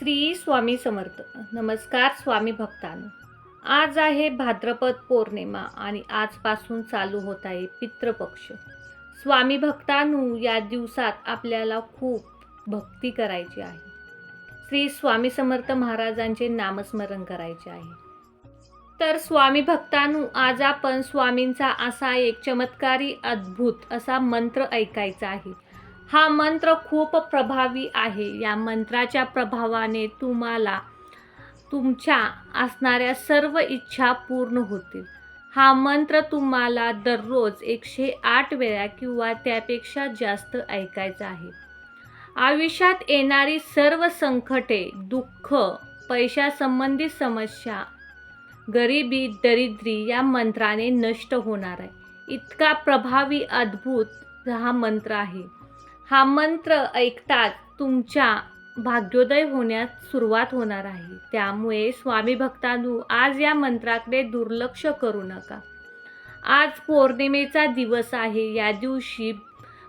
श्री स्वामी समर्थ. नमस्कार स्वामी भक्तांनो. आज आहे भाद्रपद पौर्णिमा आणि आजपासून चालू होत आहे पितृपक्ष. स्वामी भक्तांनो या दिवसात आपल्याला खूप भक्ती करायची आहे. श्री स्वामी समर्थ महाराजांचे नामस्मरण करायचे आहे. तर स्वामी भक्तांनो आज आपण स्वामींचा असा एक चमत्कारी अद्भुत असा मंत्र ऐकायचा आहे. हा मंत्र खूप प्रभावी आहे. या मंत्राच्या प्रभावाने तुम्हाला तुमच्या असणाऱ्या सर्व इच्छा पूर्ण होतील. हा मंत्र तुम्हाला दररोज एकशे आठ वेळा किंवा त्यापेक्षा जास्त ऐकायचा आहे. आयुष्यात येणारी सर्व संकटे दुःख पैशासंबंधित समस्या गरिबी दरिद्री या मंत्राने नष्ट होणार आहे. इतका प्रभावी अद्भुत हा मंत्र आहे. हा मंत्र ऐकताच तुमच्या भाग्योदय होण्यास सुरुवात होणार आहे. त्यामुळे स्वामी भक्तांनो आज या मंत्राकडे दुर्लक्ष करू नका. आज पौर्णिमेचा दिवस आहे. या दिवशी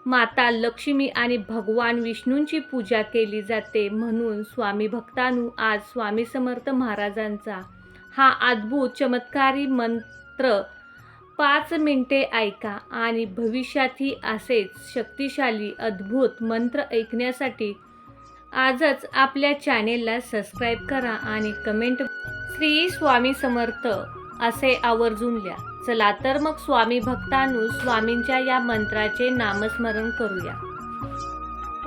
माता लक्ष्मी आणि भगवान विष्णूंची पूजा केली जाते म्हणून स्वामी भक्तानू आज स्वामी समर्थ महाराजांचा हा अद्भुत चमत्कारी मंत्र पाच मिनटे ऐका आणि भविष्यातही असेच शक्तिशाली अद्भुत मंत्र ऐकण्यासाठी आजच आपल्या चॅनेलला सबस्क्राईब करा आणि कमेंट श्री स्वामी समर्थ असे आवर्जून लिहा. चला तर मग स्वामी भक्तानु स्वामींच्या या मंत्राचे नामस्मरण करूया.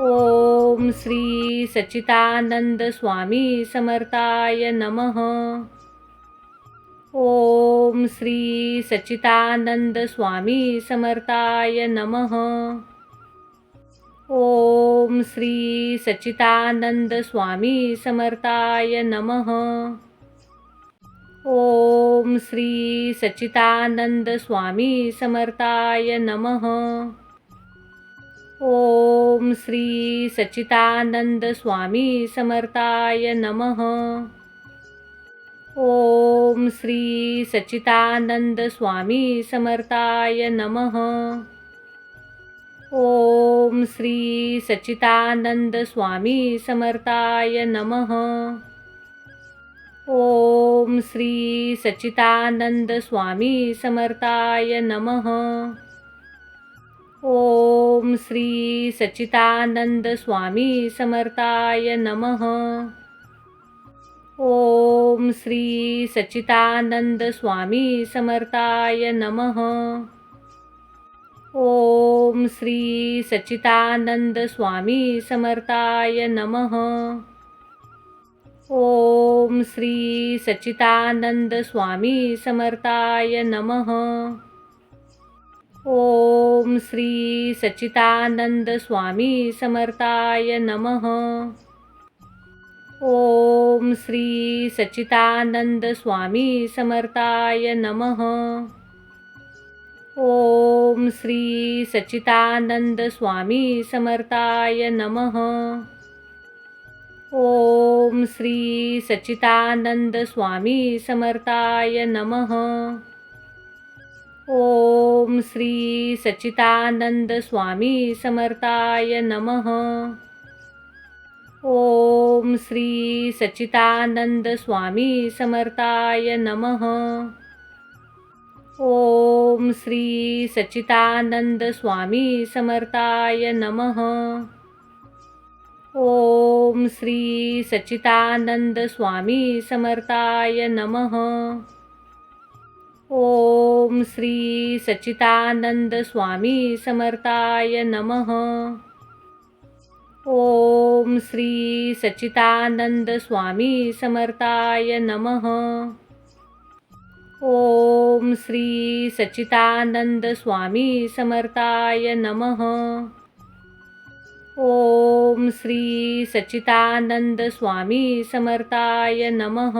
ओम श्री सच्चिदानंद स्वामी समर्थाय नमः. ओम श्री सच्चिदानंद स्वामी समर्थाय नमः। ओम श्री सच्चिदानंद स्वामी समर्थाय नमः। ओम श्री सच्चिदानंद स्वामी समर्थाय नमः। ओम श्री सच्चिदानंद स्वामी समर्थाय नमः। ओम श्री सच्चिदानंद स्वामी समर्थाय नमः। ओम श्री सच्चिदानंद स्वामी समर्थाय नमः। ओम श्री सच्चिदानंद स्वामी समर्थाय नमः। ओम श्री सच्चिदानंद स्वामी समर्थाय नमः। ओम श्री सच्चिदानंद स्वामी समर्थाय नमः। ओम श्री सच्चिदानंद स्वामी समर्थाय नमः। ओम श्री सच्चिदानंद स्वामी समर्थाय नमः। ओम श्री सच्चिदानंद स्वामी समर्थाय नमः। ओम श्री सच्चिदानंद स्वामी समर्थाय नमः। ओम श्री सच्चिदानंद स्वामी समर्थाय नमः। ओम श्री सच्चिदानंद स्वामी समर्थाय नमः। ओम श्री सच्चिदानंद स्वामी समर्थाय नमः। ओम श्री सच्चिदानंद स्वामी समर्थाय नमः. ओम श्री सच्चिदानंद स्वामी समर्थाय नमः. ओम श्री सच्चिदानंद स्वामी समर्थाय नमः. ओम श्री सच्चिदानंद स्वामी समर्थाय नमः. ओम श्री सच्चिदानंद स्वामी समर्थाय नमः। ओम श्री सच्चिदानंद स्वामी समर्थाय नमः। ओम श्री सच्चिदानंद स्वामी समर्थाय नमः।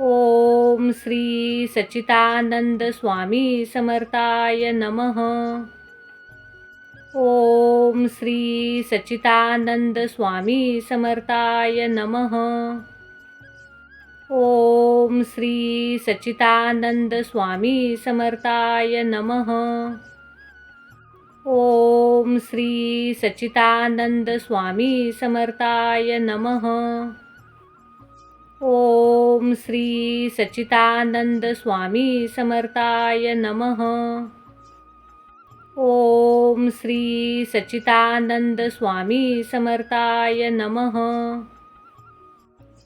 ओम श्री सच्चिदानंद स्वामी समर्थाय नमः। ओम श्री सच्चिदानंद स्वामी समर्थाय नमः। ओम श्री सच्चिदानंद स्वामी समर्थाय नमः। ओम श्री सच्चिदानंद स्वामी समर्थाय नमः। ओम श्री सच्चिदानंद स्वामी समर्थाय नमः। ओम श्री सच्चिदानंद स्वामी समर्थाय नमः।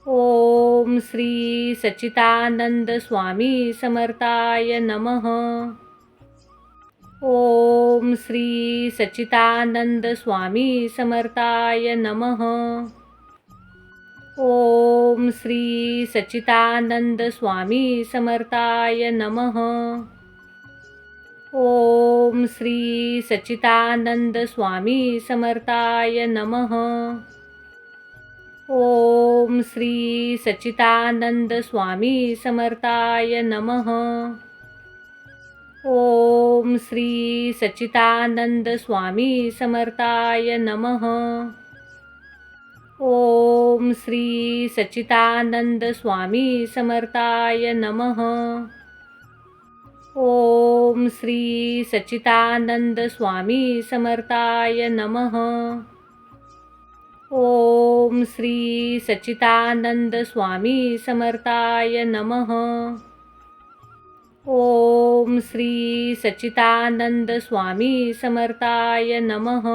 ओम श्री सच्चिदानंद स्वामी समर्थाय नमः। ओम श्री सच्चिदानंद स्वामी समर्थाय नमः। ओम श्री सच्चिदानंद स्वामी समर्थाय नमः। ओम श्री सच्चिदानंद स्वामी समर्थाय नमः. ओम श्री सच्चिदानंद स्वामी समर्थाय नमः. ओम श्री सच्चिदानंद स्वामी समर्थाय नमः. ओम श्री सच्चिदानंद स्वामी समर्थाय नमः. ओम श्री सच्चिदानंद स्वामी समर्थाय नमः। ओम श्री सच्चिदानंद स्वामी समर्थाय नमः। ओम श्री सच्चिदानंद स्वामी समर्थाय नमः।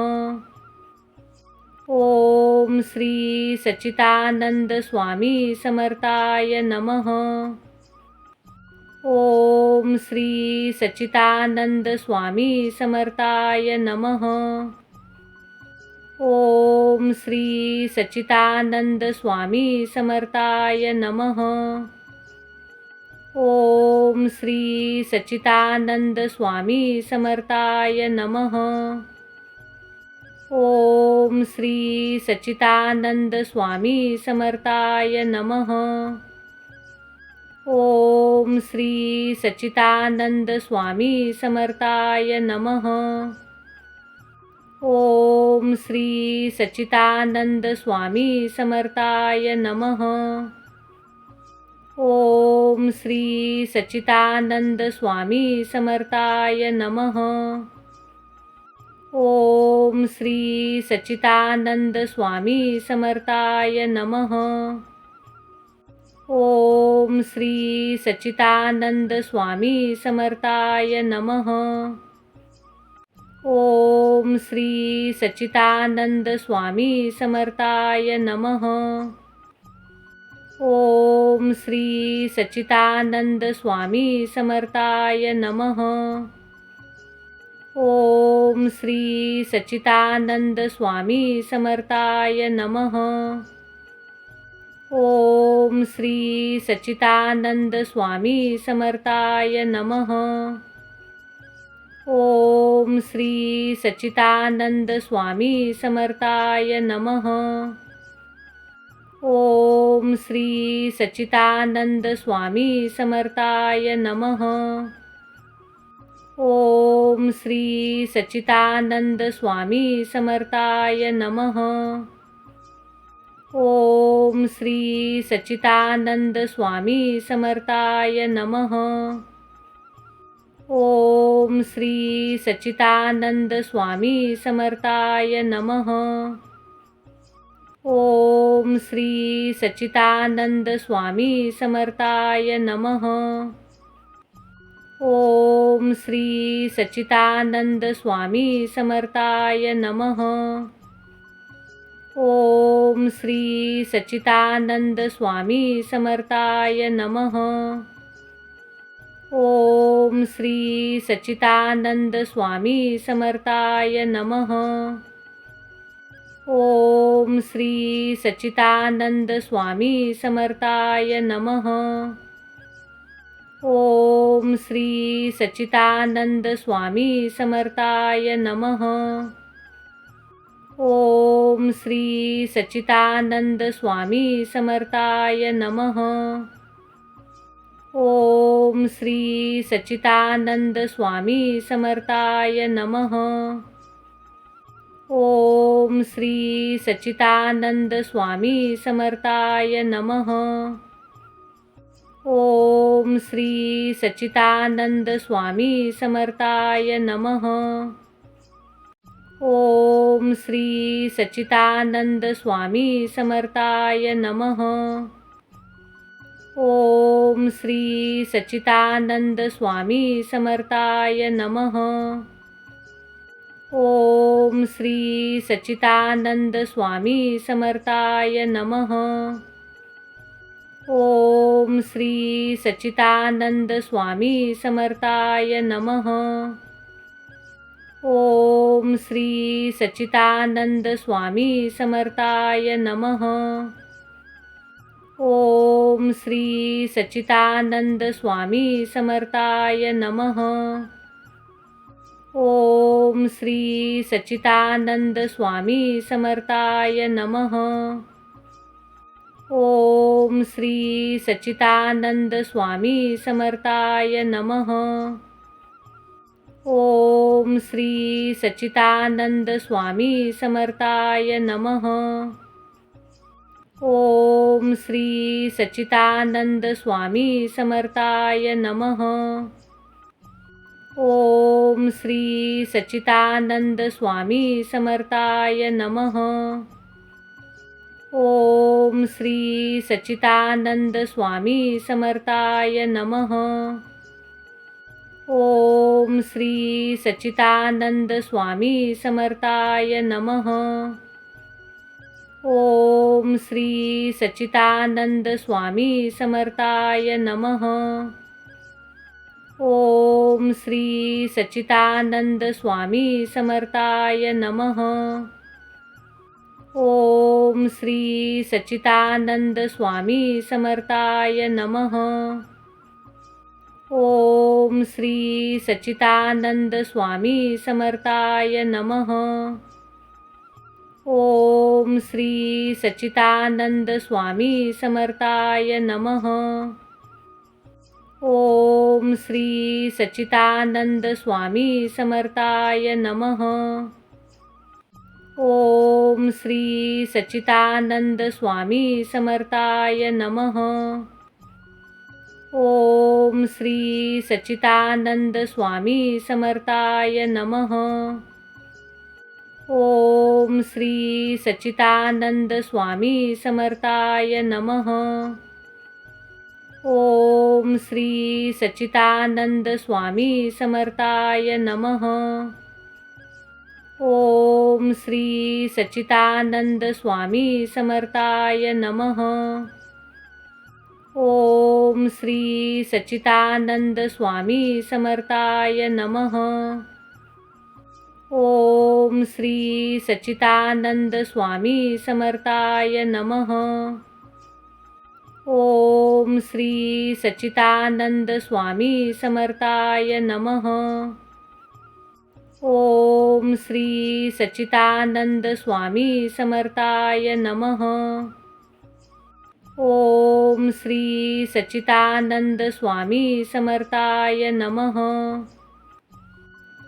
ओम श्री सच्चिदानंद स्वामी समर्थाय नमः। ओम श्री सच्चिदानंद स्वामी समर्थाय नमः। ओम श्री सच्चिदानंद स्वामी समर्थाय नमः। ओम श्री सच्चिदानंद स्वामी समर्थाय नमः। ओम श्री सच्चिदानंद स्वामी समर्थाय नमः। ओम श्री सच्चिदानंद स्वामी समर्थाय नमः। ओम श्री सच्चिदानंद स्वामी समर्थाय नमः। ओम श्री सच्चिदानंद स्वामी समर्थाय नमः। ओम श्री सच्चिदानंद स्वामी समर्थाय नमः। ओम श्री सच्चिदानंद स्वामी समर्थाय नमः. ओम श्री सच्चिदानंद स्वामी समर्थाय नमः. ओम श्री सच्चिदानंद स्वामी समर्थाय नमः. ओम श्री सच्चिदानंद स्वामी समर्थाय नमः. ओम श्री सच्चिदानंद स्वामी समर्थाय नमः। ओम श्री सच्चिदानंद स्वामी समर्थाय नमः। ओम श्री सच्चिदानंद स्वामी समर्थाय नमः। ओम श्री सच्चिदानंद स्वामी समर्थाय नमः। ओम श्री सच्चिदानंद स्वामी समर्थाय नमः। ओम श्री सच्चिदानंद स्वामी समर्थाय नमः। ओम श्री सच्चिदानंद स्वामी समर्थाय नमः। ओम श्री सच्चिदानंद स्वामी समर्थाय नमः। ओम श्री सच्चिदानंद स्वामी समर्थाय नमः। ओम श्री सच्चिदानंद स्वामी समर्थाय नमः। ओम श्री सच्चिदानंद स्वामी समर्थाय नमः। ओम श्री सच्चिदानंद स्वामी समर्थाय नमः। ओम श्री सच्चिदानंद स्वामी समर्थाय नमः. ओम श्री सच्चिदानंद स्वामी समर्थाय नमः. ओम श्री सच्चिदानंद स्वामी समर्थाय नमः. ओम श्री सच्चिदानंद स्वामी समर्थाय नमः. ओम श्री सच्चिदानंद स्वामी समर्थाय नमः। ओम श्री सच्चिदानंद स्वामी समर्थाय नमः। ओम श्री सच्चिदानंद स्वामी समर्थाय नमः। ओम श्री सच्चिदानंद स्वामी समर्थाय नमः। ओम श्री सच्चिदानंद स्वामी समर्थाय नमः। ओम श्री सच्चिदानंद स्वामी समर्थाय नमः। ओम श्री सच्चिदानंद स्वामी समर्थाय नमः। ओम श्री सच्चिदानंद स्वामी समर्थाय नमः। ओम श्री सच्चिदानंद स्वामी समर्थाय नमः। ओम श्री सच्चिदानंद स्वामी समर्थाय नमः। ओम श्री सच्चिदानंद स्वामी समर्थाय नमः। ओम श्री सच्चिदानंद स्वामी समर्थाय नमः। ओम श्री सच्चिदानंद स्वामी समर्थाय नमः. ओम श्री सच्चिदानंद स्वामी समर्थाय नमः. ओम श्री सच्चिदानंद स्वामी समर्थाय नमः. ओम श्री सच्चिदानंद स्वामी समर्थाय नमः. ओम श्री सच्चिदानंद स्वामी समर्थाय नमः। ओम श्री सच्चिदानंद स्वामी समर्थाय नमः। ओम श्री सच्चिदानंद स्वामी समर्थाय नमः। ओम श्री सच्चिदानंद स्वामी समर्थाय नमः। ओम श्री सच्चिदानंद स्वामी समर्थाय नमः। ओम श्री सच्चिदानंद स्वामी समर्थाय नमः। ओम श्री सच्चिदानंद स्वामी समर्थाय नमः। ओम श्री सच्चिदानंद स्वामी समर्थाय नमः। ओम श्री सच्चिदानंद स्वामी समर्थाय नमः। ओम श्री सच्चिदानंद स्वामी समर्थाय नमः। ओम श्री सच्चिदानंद स्वामी समर्थाय नमः। ओम श्री सच्चिदानंद स्वामी समर्थाय नमः। ओम श्री सच्चिदानंद स्वामी समर्थाय नमः.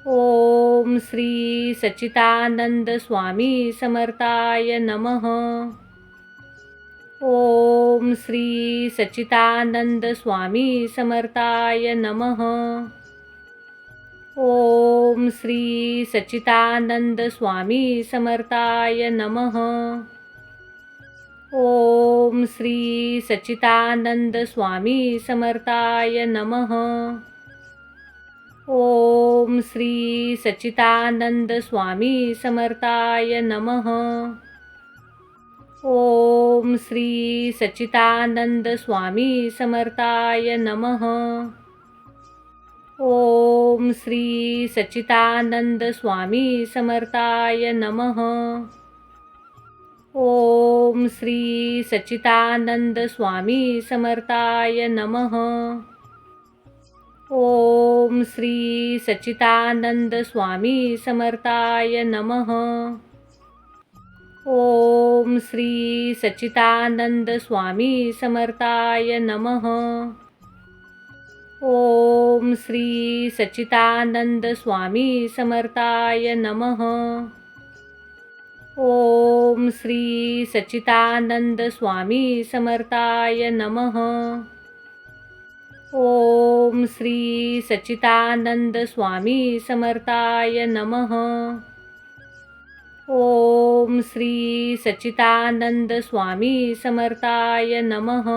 ओम श्री सच्चिदानंद स्वामी समर्थाय नमः. ओम श्री सच्चिदानंद स्वामी समर्थाय नमः. ओम श्री सच्चिदानंद स्वामी समर्थाय नमः. ओम श्री सच्चिदानंद स्वामी समर्थाय नमः। ओम श्री सच्चिदानंद स्वामी समर्थाय नमः। ओम श्री सच्चिदानंद स्वामी समर्थाय नमः। ओम श्री सच्चिदानंद स्वामी समर्थाय नमः। ओम श्री सच्चिदानंद स्वामी समर्थाय नमः। ओम श्री सच्चिदानंद स्वामी समर्थाय नमः। ओम श्री सच्चिदानंद स्वामी समर्थाय नमः। ओम श्री सच्चिदानंद स्वामी समर्थाय नमः। ओम श्री सच्चिदानंद स्वामी समर्थाय नमः। ओम श्री सच्चिदानंद स्वामी समर्थाय नमः। ओम श्री सच्चिदानंद स्वामी समर्थाय नमः।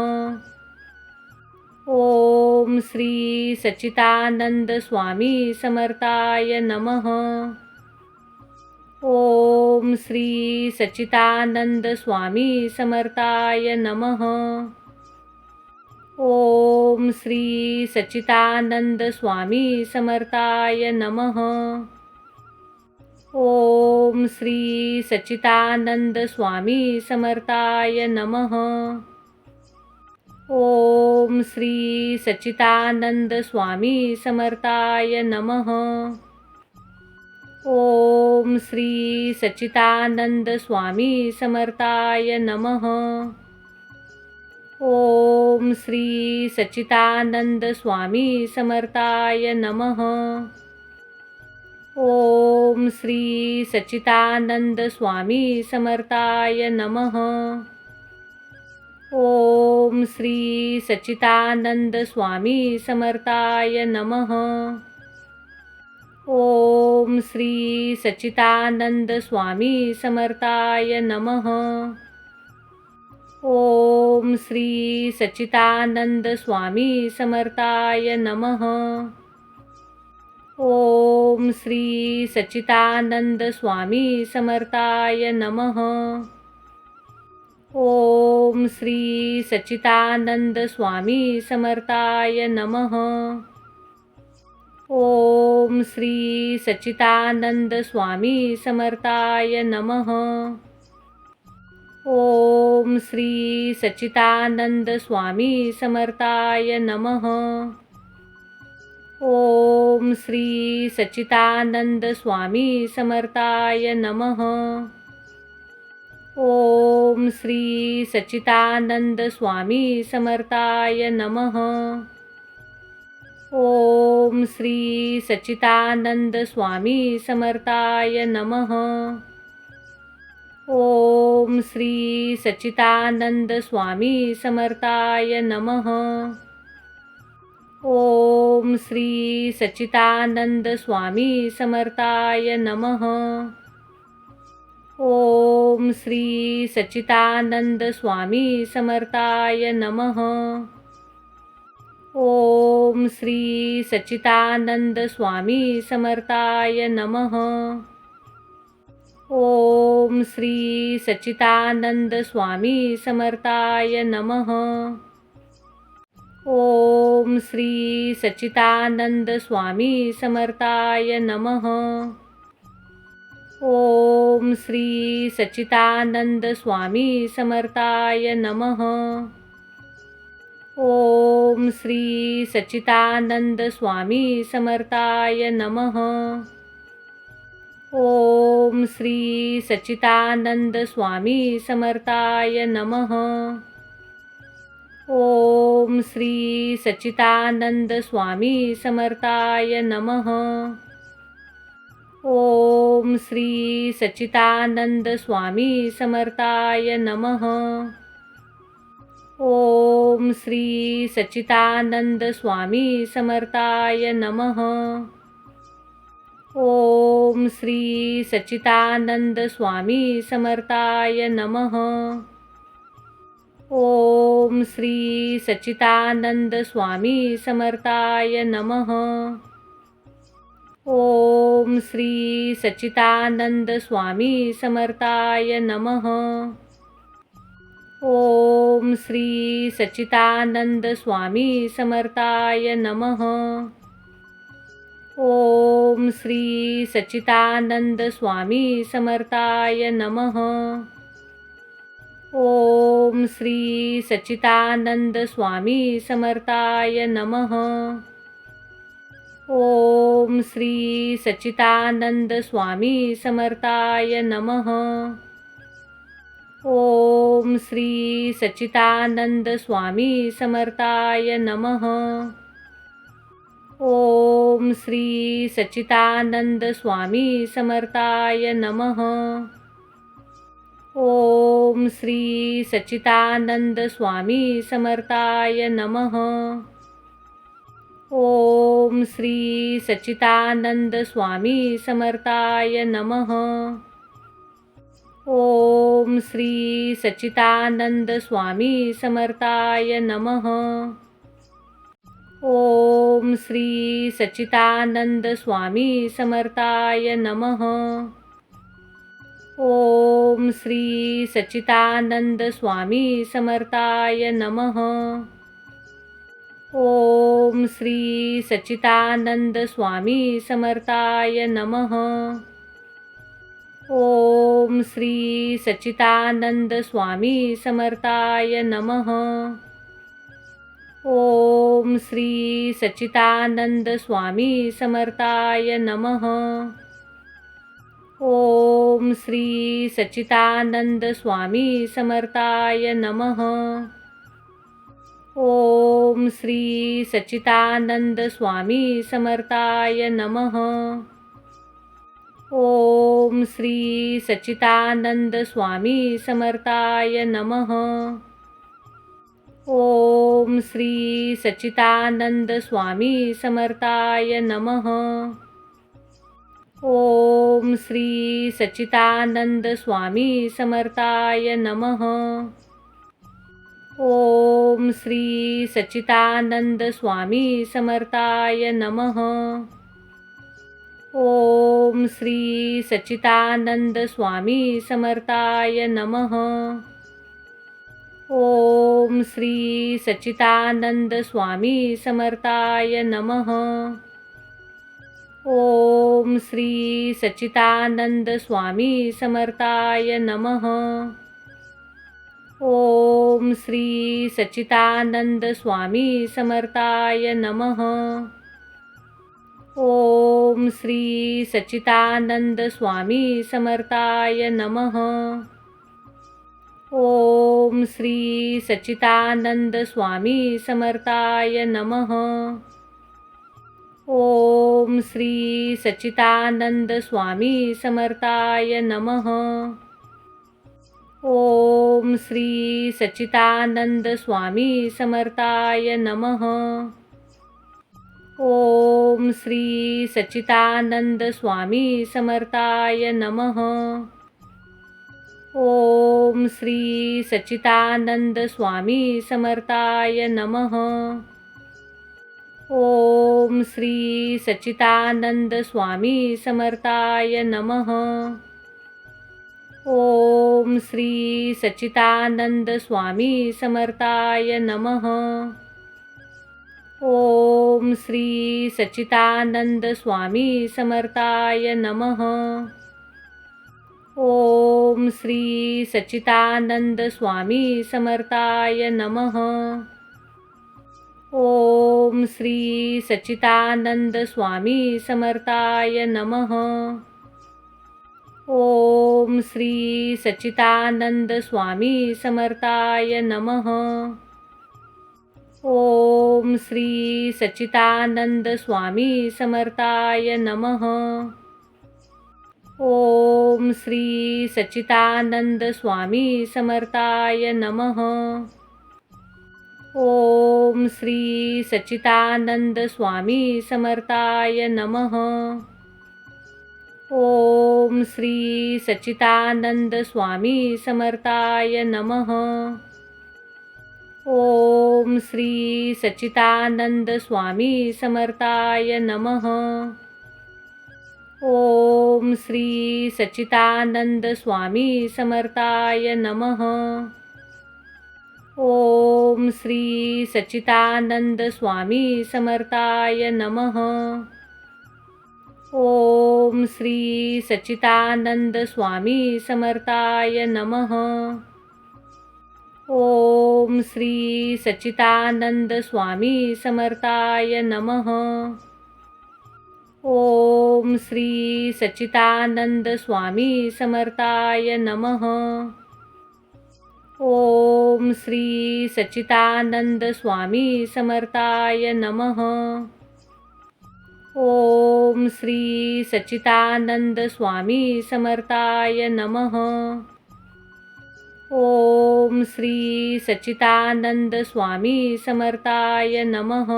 ओम श्री सच्चिदानंद स्वामी समर्थाय नमः। ओम श्री सच्चिदानंद स्वामी समर्थाय नमः. ओम श्री सच्चिदानंद स्वामी समर्थाय नमः. ओम श्री सच्चिदानंद स्वामी समर्थाय नमः. ओम श्री सच्चिदानंद स्वामी समर्थाय नमः. ओम श्री सच्चिदानंद स्वामी समर्थाय नमः। ओम श्री सच्चिदानंद स्वामी समर्थाय नमः। ओम श्री सच्चिदानंद स्वामी समर्थाय नमः। ओम श्री सच्चिदानंद स्वामी समर्थाय नमः। ओम श्री सच्चिदानंद स्वामी समर्थाय नमः। ओम श्री सच्चिदानंद स्वामी समर्थाय नमः। ओम श्री सच्चिदानंद स्वामी समर्थाय नमः। ओम श्री सच्चिदानंद स्वामी समर्थाय नमः। ओम श्री सचितानंद स्वामी समर्थाय नमः। ओम श्री सचितानंद स्वामी समर्थाय नमः। ओम श्री सचितानंद स्वामी समर्थाय नमः। ओम श्री सचितानंद स्वामी समर्थाय नमः। ओम श्री सच्चिदानंद स्वामी समर्थाय नमः। ओम श्री सच्चिदानंद स्वामी समर्थाय नमः। ओम श्री सच्चिदानंद स्वामी समर्थाय नमः। ओम श्री सच्चिदानंद स्वामी समर्थाय नमः। ओम श्री सच्चिदानंद स्वामी समर्थाय नमः। ओम श्री सच्चिदानंद स्वामी समर्थाय नमः। ओम श्री सच्चिदानंद स्वामी समर्थाय नमः। ओम श्री सच्चिदानंद स्वामी समर्थाय नमः। ओम श्री सच्चिदानंद स्वामी समर्थाय नमः। ओम श्री सच्चिदानंद स्वामी समर्थाय नमः। ओम श्री सच्चिदानंद स्वामी समर्थाय नमः। ओम श्री सच्चिदानंद स्वामी समर्थाय नमः। ओम श्री सच्चिदानंद स्वामी समर्थाय नमः। ओम श्री सच्चिदानंद स्वामी समर्थाय नमः। ओम श्री सच्चिदानंद स्वामी समर्थाय नमः। ओम श्री सच्चिदानंद स्वामी समर्थाय नमः। ओम श्री सच्चिदानंद स्वामी समर्थाय नमः. ओम श्री सच्चिदानंद स्वामी समर्थाय नमः. ओम श्री सच्चिदानंद स्वामी समर्थाय नमः. ओम श्री सच्चिदानंद स्वामी समर्थाय नमः. ओम श्री सच्चिदानंद स्वामी समर्थाय नमः। ओम श्री सच्चिदानंद स्वामी समर्थाय नमः। ओम श्री सच्चिदानंद स्वामी समर्थाय नमः। ओम श्री सच्चिदानंद स्वामी समर्थाय नमः। ओम श्री सच्चिदानंद स्वामी समर्थाय नमः। ओम श्री सच्चिदानंद स्वामी समर्थाय नमः। ओम श्री सच्चिदानंद स्वामी समर्थाय नमः। ओम श्री सच्चिदानंद स्वामी समर्थाय नमः। ओम श्री सच्चिदानंद स्वामी समर्थाय नमः। ओम श्री सच्चिदानंद स्वामी समर्थाय नमः। ओम श्री सच्चिदानंद स्वामी समर्थाय नमः। ओम श्री सच्चिदानंद स्वामी समर्थाय नमः। ओम श्री सच्चिदानंद स्वामी समर्थाय नमः। ओम श्री सच्चिदानंद स्वामी समर्थाय नमः। ओम श्री सच्चिदानंद स्वामी समर्थाय नमः। ओम श्री सच्चिदानंद स्वामी समर्थाय नमः। ओम श्री सच्चिदानंद स्वामी समर्थाय नमः। ओम श्री सच्चिदानंद स्वामी समर्थाय नमः। ओम श्री सच्चिदानंद स्वामी समर्थाय नमः। ओम श्री सच्चिदानंद स्वामी समर्थाय नमः। ओम श्री सच्चिदानंद स्वामी समर्थाय नमः। ओम श्री सच्चिदानंद स्वामी समर्थाय नमः। ओम श्री सच्चिदानंद स्वामी समर्थाय नमः। ओम श्री सच्चिदानंद स्वामी समर्थाय नमः। ओम श्री सच्चिदानंद स्वामी समर्थाय नमः। ओम श्री सच्चिदानंद स्वामी समर्थाय नमः। ओम श्री सच्चिदानंद स्वामी समर्थाय नमः। ओम श्री सच्चिदानंद स्वामी समर्थाय नमः। ओम श्री सच्चिदानंद स्वामी समर्थाय नमः। ओम श्री सच्चिदानंद स्वामी समर्थाय नमः। ओम श्री सच्चिदानंद स्वामी समर्थाय नमः। ओम श्री सच्चिदानंद स्वामी समर्थाय नमः। ओम श्री सच्चिदानंद स्वामी समर्थाय नमः। ओम श्री सच्चिदानंद स्वामी समर्थाय नमः। ओम श्री सच्चिदानंद स्वामी समर्थाय नमः। ओम श्री सच्चिदानंद स्वामी समर्थाय नमः। ओम श्री सच्चिदानंद स्वामी समर्थाय नमः। ओम श्री सच्चिदानंद स्वामी समर्थाय नमः। ओम श्री सच्चिदानंद स्वामी समर्थाय नमः। ओम श्री सच्चिदानंद स्वामी समर्थाय नमः। ओम श्री सच्चिदानंद स्वामी समर्थाय नमः। ओम श्री सच्चिदानंद स्वामी समर्थाय नमः। ओम श्री सच्चिदानंद स्वामी समर्थाय नमः। ओम श्री सच्चिदानंद स्वामी समर्थाय नमः। ओम श्री सच्चिदानंद स्वामी समर्थाय नमः।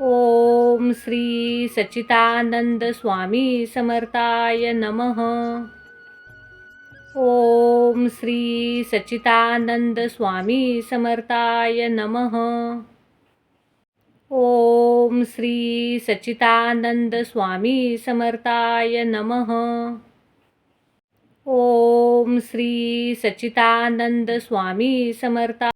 ओम श्री सच्चिदानंद स्वामी समर्थाय नमः। ओम श्री सच्चिदानंद स्वामी समर्थाय नमः। ओम श्री सच्चिदानंद स्वामी समर्थाय नमः। ओम श्री सच्चिदानंद स्वामी समर्था